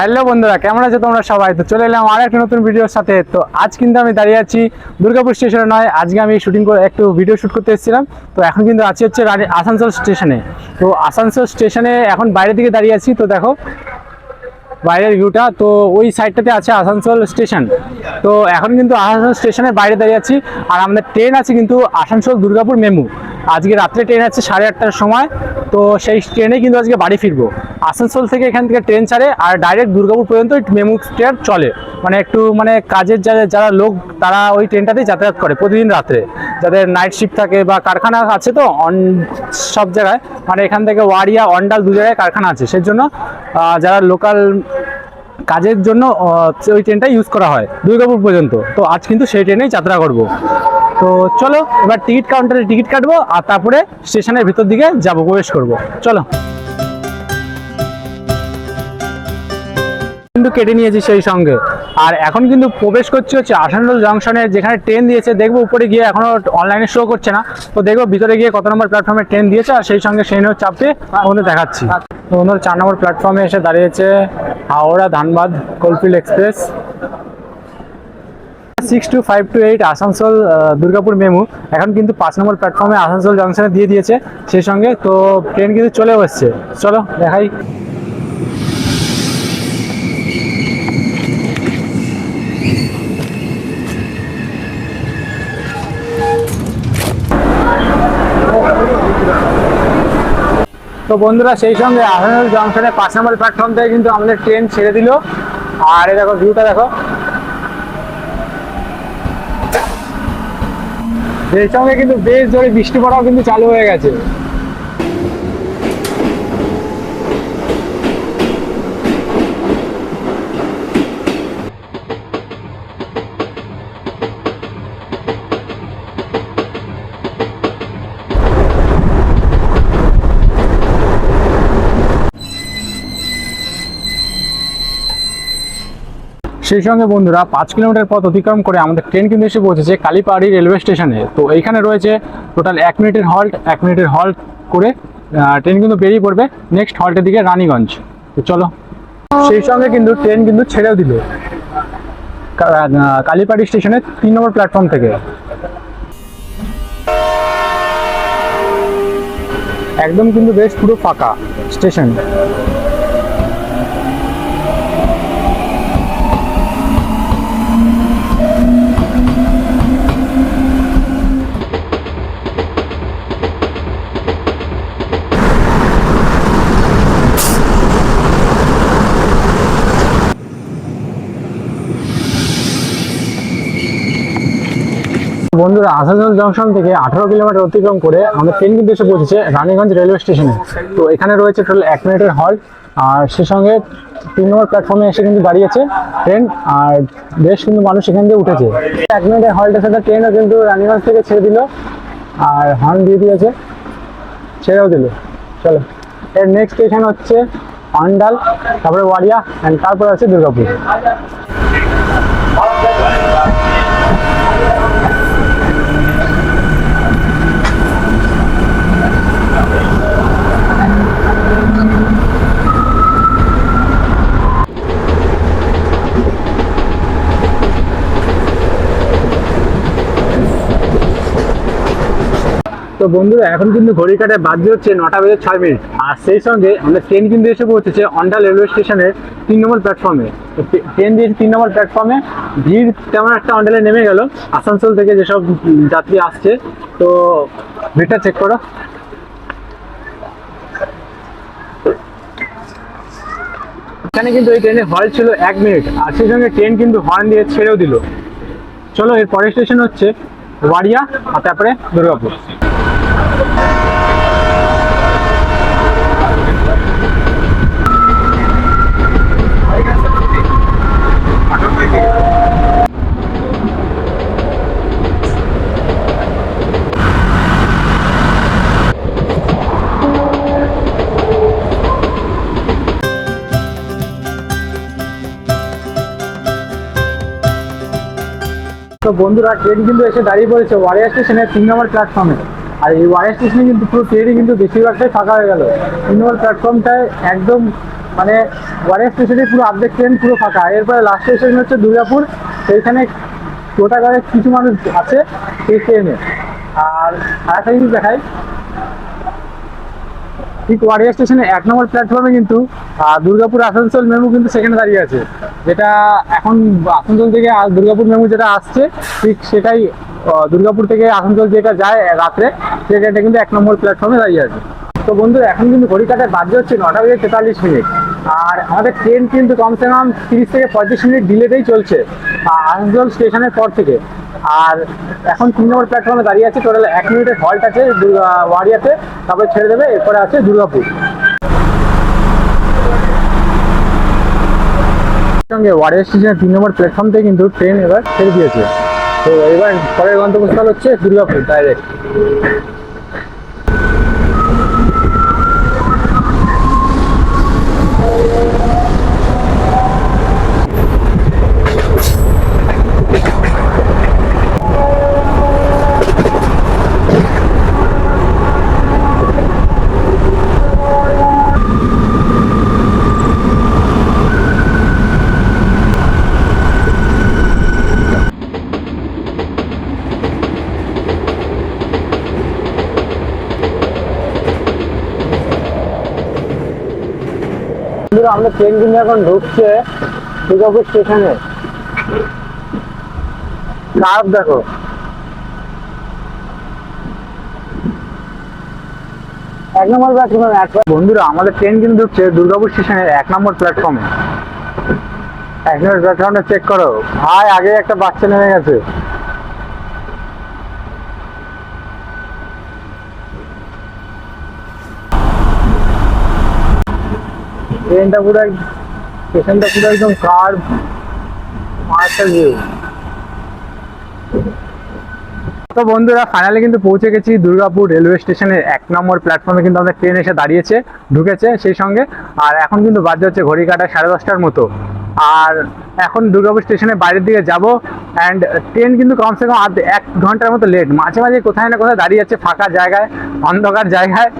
Hello বন্ধুরা, কেমন আছো তোমরা সবাই? তো চলে এলাম আর একটা নতুন ভিডিওর সাথে। তো আজ কিন্তু আমি দাঁড়িয়ে আছি দুর্গাপুর স্টেশনে নয়, আজকে আমি শুটিং করে একটু ভিডিও শ্যুট করতে এসেছিলাম। তো এখন কিন্তু আছি হচ্ছে আসানসোল স্টেশনে। তো আসানসোল স্টেশনে এখন বাইরের দিকে দাঁড়িয়ে আছি, তো দেখো, বাইরের ভিউটা তো ওই সাইডটাতে আছে আসানসোল স্টেশন। তো এখন কিন্তু আসানসোল স্টেশনের বাইরে দাঁড়িয়ে আছি, আর আমাদের ট্রেন আছে কিন্তু আসানসোল দুর্গাপুর মেমু। আজকে রাত্রে ট্রেন আছে সাড়ে আটটার সময় তো সেই ট্রেনে কিন্তু আজকে বাড়ি ফিরবো। আসানসোল থেকে এখান থেকে ট্রেন ছাড়ে আর ডাইরেক্ট দুর্গাপুর পর্যন্ত মেমু ট্রেন চলে। মানে একটু মানে কাজের যারা যারা লোক, তারা ওই ট্রেনটাতেই যাতায়াত করে প্রতিদিন রাত্রে। যাদের নাইট শিফট থাকে বা কারখানা আছে তো অন সব জায়গায় মানে এখান থেকে ওয়ারিয়া, অন্ডাল দু জায়গায় কারখানা আছে। সেই জন্য যারা লোকাল কাজের জন্য ওই ট্রেনটা ইউজ করা হয় দুর্গাপুর পর্যন্ত। তো আজ কিন্তু সেই ট্রেনেই যাত্রা করব। তো চলো, এবার টিকিট কাউন্টারে টিকিট কাটবো, আর তারপরে স্টেশনের ভিতর দিকে যাব, প্রবেশ করব। চলো। কিন্তু কেটে নিয়েছি সেই সঙ্গে। আর এখন কিন্তু প্রবেশ করছি হচ্ছে আসানসোল জংশনে যেখানে ট্রেন দিয়েছে। দেখব উপরে গিয়ে এখনও অনলাইনে শো করছে না। তো দেখব ভিতরে গিয়ে কত নম্বর প্ল্যাটফর্মে ট্রেন দিয়েছে, আর সেই সঙ্গে সেই চাপে আমাদের দেখাচ্ছি। তো ওনার চার নম্বর প্ল্যাটফর্মে এসে দাঁড়িয়েছে Howrah Dhanbad coalfield express six two five two eight Asansol Durgapur MEMU. এখন কিন্তু পাঁচ নম্বর প্ল্যাটফর্মে আসানসোল জংশনে দিয়ে দিয়েছে সেই সঙ্গে। তো ট্রেন কিন্তু চলে এসছে। চলো, দেখাই। তো বন্ধুরা, সেই সঙ্গে আসানসোল জংশনে পাঁচ নম্বর প্ল্যাটফর্ম থেকে কিন্তু আমাদের ট্রেন ছেড়ে দিল। আর এই দেখো ভিউটা দেখো। সেই সঙ্গে কিন্তু বেশ জোরে বৃষ্টি পড়াও কিন্তু চালু হয়ে গেছে। সেই সঙ্গে বন্ধুরা পাঁচ কিলোমিটার পথ অতিক্রম করে আমাদের ট্রেন কিন্তু এসে পৌঁছেছে কালীপাহাড়ি রেলওয়ে স্টেশনে। তো এইখানে রয়েছে টোটাল এক মিনিটের হল্ট এক মিনিটের হল্ট করে ট্রেন কিন্তু বেরিয়ে পড়বে নেক্সট হল্টের দিকে রানীগঞ্জ। তো চলো, সেই সঙ্গে কিন্তু ট্রেন কিন্তু ছেড়েও দিল। কালীপাড়ি স্টেশনে তিন নম্বর প্ল্যাটফর্ম থেকে। একদম কিন্তু বেশ পুরো ফাঁকা স্টেশন। বন্ধুরা, আসানসোল জংশন থেকে আঠারো কিলোমিটার অতিক্রম করে আমাদের ট্রেন কিন্তু এসে পৌঁছেছে রানীগঞ্জ রেলওয়ে স্টেশনে। তো এখানে রয়েছে টোটাল এক মিনিটের হল্ট আর সে সঙ্গে তিন নম্বর প্ল্যাটফর্মে এসে কিন্তু দাঁড়িয়েছে ট্রেন। আর বেশ কিন্তু মানুষ এখান দিয়ে উঠেছে। এক মিনিটের হল্টের সাথে ট্রেনও কিন্তু রানীগঞ্জ থেকে ছেড়ে দিল। আর হর্ন দিয়ে দিয়েছে, ছেড়েও দিল। চলো। এর নেক্সট স্টেশন হচ্ছে অন্ডাল তারপরে ওয়ারিয়া অ্যান্ড তারপরে আছে দুর্গাপুর। তো বন্ধুরা, এখন কিন্তু ঘড়ি কাটায় বাজে হচ্ছে নটা বেজে ছয় মিনিট। আর সেই সঙ্গে আমাদের ট্রেন কিন্তু এসে পৌঁছেছে অন্ডাল রেলওয়ে স্টেশনের তিন নম্বর প্ল্যাটফর্মে ট্রেন দিয়েছে তিন নম্বর প্ল্যাটফর্মে ভিড় তেমন একটা অন্ডালে নেমে গেল। আসানসোল থেকে যেসব যাত্রী আসছে, তো ভিড়টা চেক করো। এখানে কিন্তু এই ট্রেনে হল ছিল এক মিনিট, আর সেই সঙ্গে ট্রেন কিন্তু হর্ন দিয়ে ছেড়েও দিল। চলো এর পরের স্টেশন হচ্ছে ওয়ারিয়া আর তারপরে দুর্গাপুর। তো বন্ধুরা ট্রেন কিন্তু এসে দাঁড়িয়ে পড়েছে ওয়ারিয়া স্টেশনের তিন নম্বর প্ল্যাটফর্মে আর এই ওয়ারিয়া স্টেশনে কিন্তু পুরো ট্রেনই কিন্তু বেশিরভাগটাই ফাঁকা হয়ে গেল। তিন নম্বর প্ল্যাটফর্মটায় একদম মানে ওয়ারিয়া স্টেশনে পুরো অর্ধেক ট্রেন পুরো ফাঁকা। এরপরে লাস্ট স্টেশন হচ্ছে দুর্গাপুর। সেইখানে গোটা কিছু মানুষ আছে সেই ট্রেনে আর আরেকটা জিনিস দেখাই। ঠিক ওয়ারিয়া স্টেশনে এক নম্বর প্ল্যাটফর্মে কিন্তু দুর্গাপুর, আসানসোল, মেমু কিন্তু সেখানে দাঁড়িয়ে আছে। যেটা এখন আসানসোল থেকে দুর্গাপুর মেমু যেটা আসছে, ঠিক সেটাই দুর্গাপুর থেকে আসানসোল যেটা যায় রাত্রে, সেটা কিন্তু এক নম্বর প্ল্যাটফর্মে দাঁড়িয়ে আছে। তো বন্ধু, এখন কিন্তু ঘড়ি কাটায় বাজে হচ্ছে নটা বেজে তেতাল্লিশ মিনিট। আর আমাদের ট্রেন কিন্তু কমসে কম তিরিশ থেকে পঁয়ত্রিশ মিনিট ডিলেতেই চলছে আসানসোল স্টেশনের পর থেকে। আর এখন তিন নম্বর প্ল্যাটফর্মে দাঁড়িয়ে আছে টোটাল এক মিনিটের হল্ট আছে ওয়ারিয়াতে, তারপরে ছেড়ে দেবে, এরপরে আছে দুর্গাপুর। সঙ্গে ওয়ারিয়া স্টেশনের তিন নম্বর প্ল্যাটফর্ম থেকে কিন্তু ট্রেন এবার ছেড়ে দিয়েছে। তো এবার পরের গন্তব্যস্থল হচ্ছে দুর্গাপুর ডাইরেক্ট বন্ধুরা, আমরা ট্রেন কিন্তু এখন ঢুকছে দুর্গাপুর স্টেশনে। কার্ভ দেখো। এক নম্বর প্ল্যাটফর্মে বন্ধুরা, আমাদের ট্রেন কিন্তু ঢুকছে দুর্গাপুর স্টেশনের এক নম্বর প্ল্যাটফর্মে এক নম্বর প্ল্যাটফর্মটা চেক করো। ভাই, আগে একটা বাচ্চা নেমে গেছে। ট্রেনটা পুরো স্টেশনটা পুরো একদম কার মাস্টার ভিউ তো বন্ধুরা ফাইনালি কিন্তু পৌঁছে গেছি দুর্গাপুর রেলওয়ে স্টেশনের এক নম্বর প্ল্যাটফর্মে কিন্তু আমাদের ট্রেন এসে দাঁড়িয়েছে, ঢুকেছে সেই সঙ্গে। আর এখন কিন্তু বাজে হচ্ছে ঘড়ি কাটা সাড়ে দশটার মতো। আর এখন দুর্গাপুর স্টেশনের বাইরের দিকে যাব অ্যান্ড ট্রেন কিন্তু কমসে কম আধ এক ঘণ্টার মতো লেট মাঝে মাঝে কোথায় না কোথায় দাঁড়িয়ে আছে ফাঁকা জায়গায়, অন্ধকার জায়গায়।